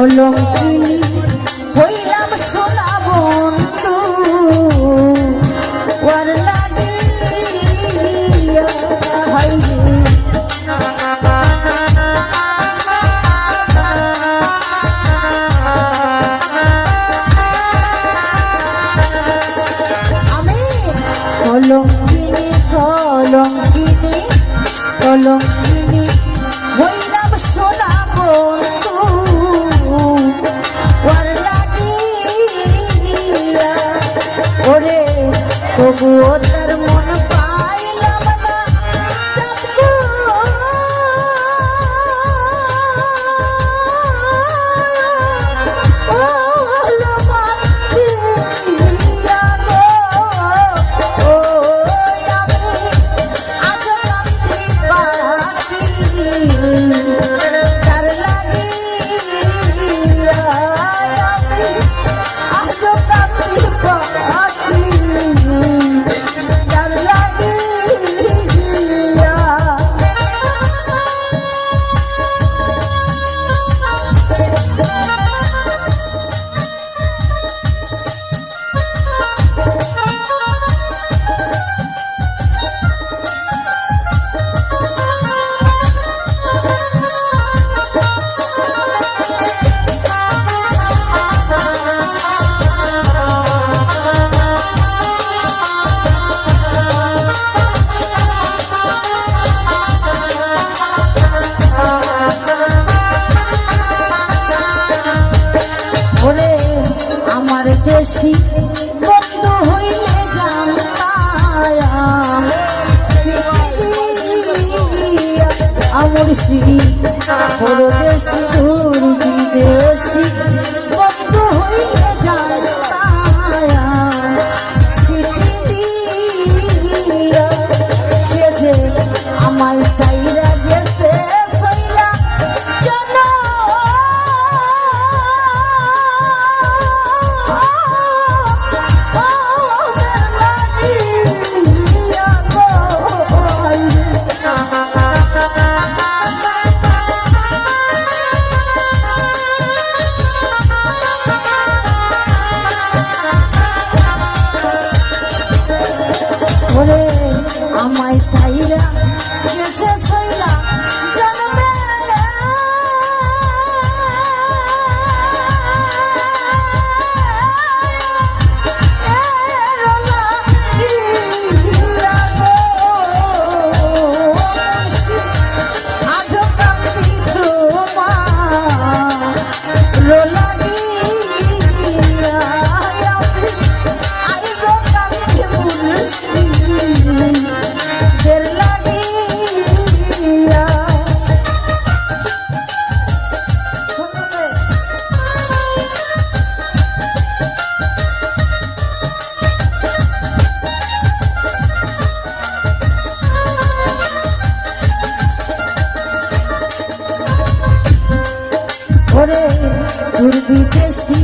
কলঙ্কিনী হইলাম সোনা বন্ধু। ওর লাগে আমি কলঙ্কিনী কলঙ্কিনী কলঙ্কিনী 我哭我 দেশি বন্ধ হইলে আমার শ্রী পরদেশি ধুর বিদেশি মধুর বিদেশি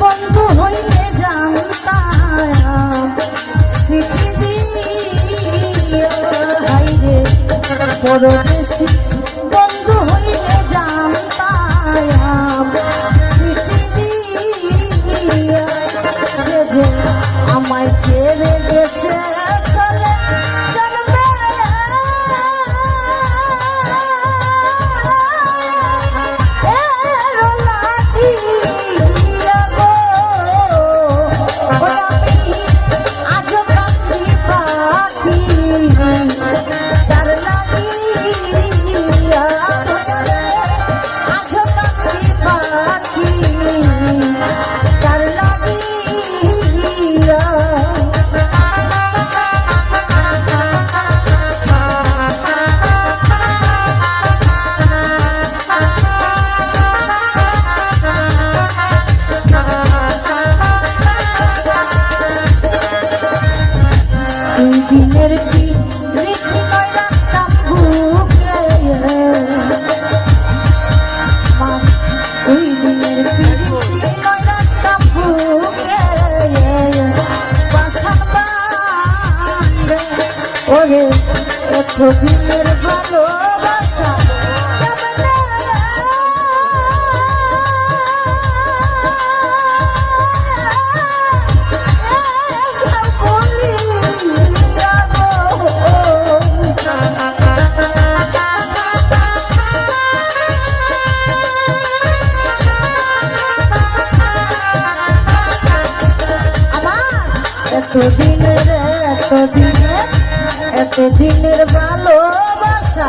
বন্ধু হইলে জানতাম স্মৃতি দিয়ে হাইরে পরদেশ এতদিনের ভালোবাসা কেমনে বলিয়া গো। আমার এতদিনের এতদিনের ভালোবাসা।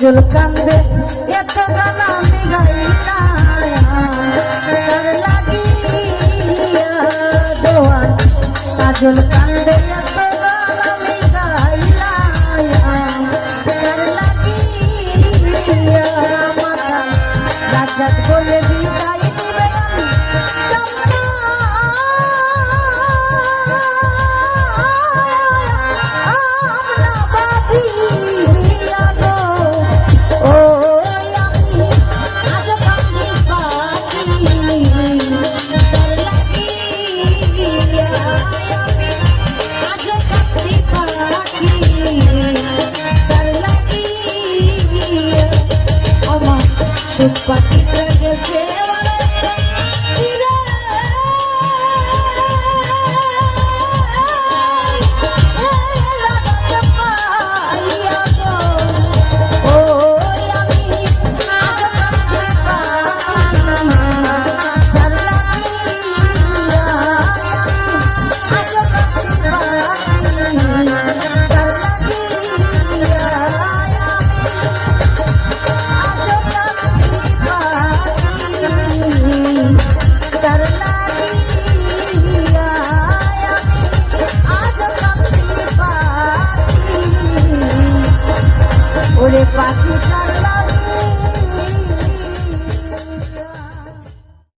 কাজল কান্দে, এত গান আমি গাইলাম লাগিয়া দোয়ান কাজল কান্দে, এত গান আমি গাইলাম লাগিয়া মাথা রাজাত বলে সুখ পাখিতে গেছে